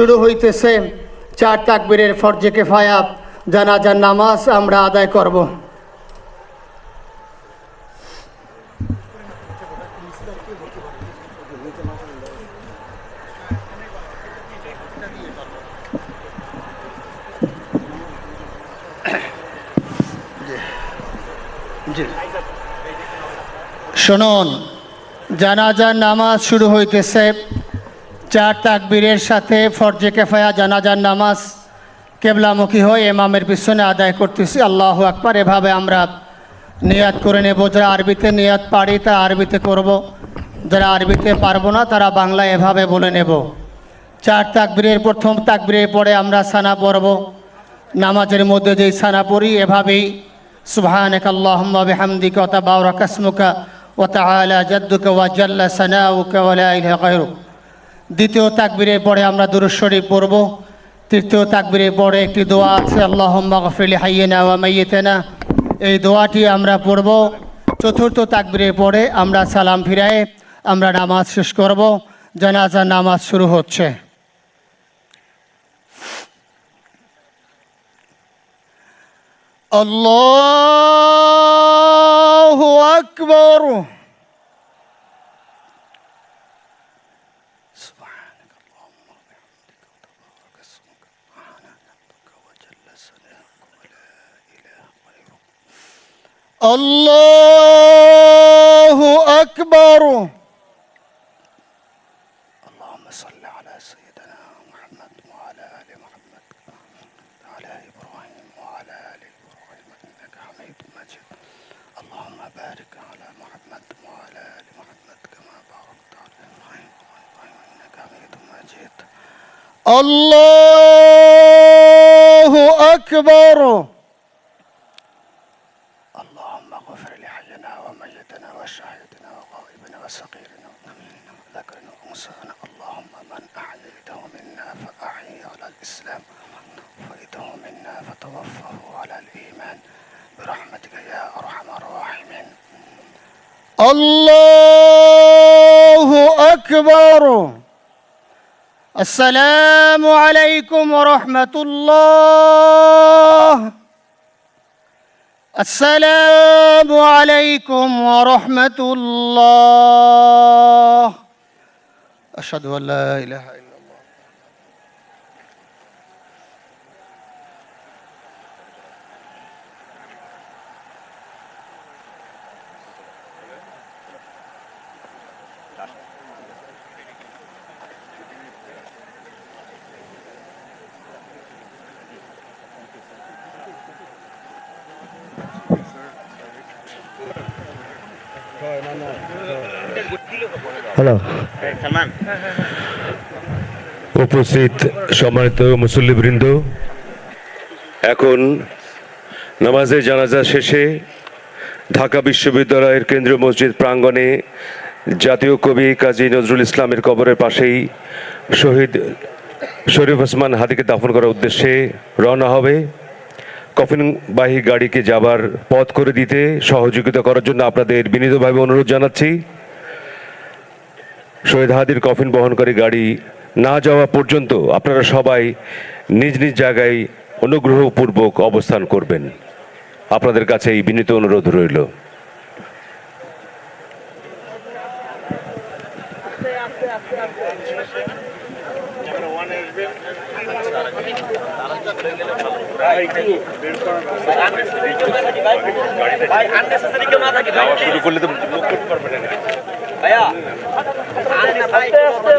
শুরু হইতেছে চার তাকবীরের ফরজে কেফায়া জানাজার নামাজ আমরা আদায় করব। শুনুন, জানাজার নামাজ শুরু হইতেছে। চার তাকবীরের সাথে ফরজে কেফায়া জানাজার নামাজ কেবলামুখী হয়ে এমামের পিছনে আদায় করতেছি। আল্লাহ আকবার, এভাবে আমরা নিয়াত করে নেব। যারা আরবিতে নিয়াত পারি তা আরবিতে করব। যারা আরবিতে পারব না, তারা বাংলায় এভাবে বলে নেব। চার তাকবীরের প্রথম তাকবীরের পরে আমরা সানা পড়ব। নামাজের মধ্যে যেই সানা পড়ি, এভাবেই সুবহানাক আল্লাহুম্মা বিহামদিকা ওয়া তাবারাকা ইসমুকা ওয়া তাআলা জাদ্দুকা ওয়া জাল্লা সানাউকা ওয়া লা ইলাহা দ্বিতীয় তাকবীরের পরে আমরা দুরূদ শরীফ পড়ব। তৃতীয় তাকবীরের পরে একটি দোয়া আছে, আল্লাহুম্মা গফিরলি হাইয়িনা ওয়া এই দোয়াটি আমরা পড়ব। চতুর্থ তাকবীরের পরে আমরা সালাম ফিরায়ে আমরা নামাজ শেষ করব। জানাজার নামাজ শুরু হচ্ছে। আল্লাহু আকবর। الله أكبر. اللهم صل على سيدنا محمد وعلى آل محمد وعلى إبراهيم وعلى آل إبراهيم إنك حميد مجيد. اللهم بارك على محمد وعلى آل محمد كما باركت على إبراهيم وعلى إبراهيم إنك حميد مجيد. الله أكبر. اللهم اغفر لحينا وميتنا وشاهدنا وغائبنا وصغيرنا وذكرنا وأنثانا. اللهم من أحييته منا فأحيه على الإسلام ومن توفيته منا فتوفه على الإيمان. برحمتك يا أرحم الراحمين. الله أكبر. السلام عليكم ورحمة الله. السلام عليكم ورحمة الله. أشهد أن لا إله إلا الله. হ্যালো উপস্থিত সম্মানিত মুসল্লিবৃন্দ। এখন নামাজের জানাজা শেষে ঢাকা বিশ্ববিদ্যালয়ের কেন্দ্রীয় মসজিদ প্রাঙ্গণে জাতীয় কবি কাজী নজরুল ইসলামের কবরের পাশেই শহীদ শরীফ ওসমান হাদিকে দাফন করার উদ্দেশ্যে রওনা হবে। কফিনবাহী গাড়িকে যাবার পথ করে দিতে সহযোগিতা করার জন্য আপনাদের বিনীতভাবে অনুরোধ জানাচ্ছি। শহীদ হাদির কফিন বহনকারী গাড়ি না যাওয়া পর্যন্ত আপনারা সবাই নিজ নিজ জায়গায় অনুগ্রহপূর্বক অবস্থান করবেন। আপনাদের কাছে এই বিনীত অনুরোধ রইল। যাওয়া শুরু করলে তো মুখ করতে পারবে না ভাইয়া আস্তে আস্তে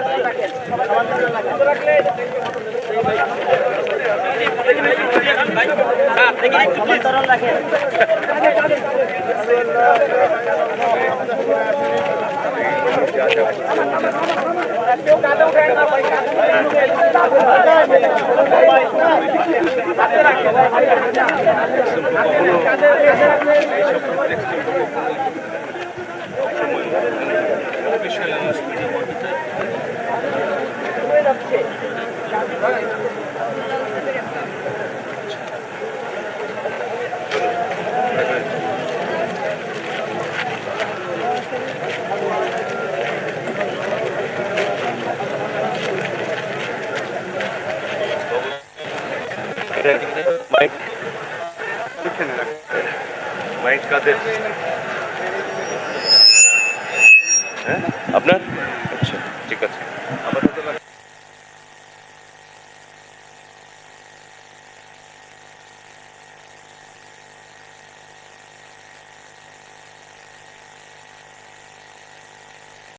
বিষয় মাইক কাদের হ্যাঁ আপনার আচ্ছা ঠিক আছে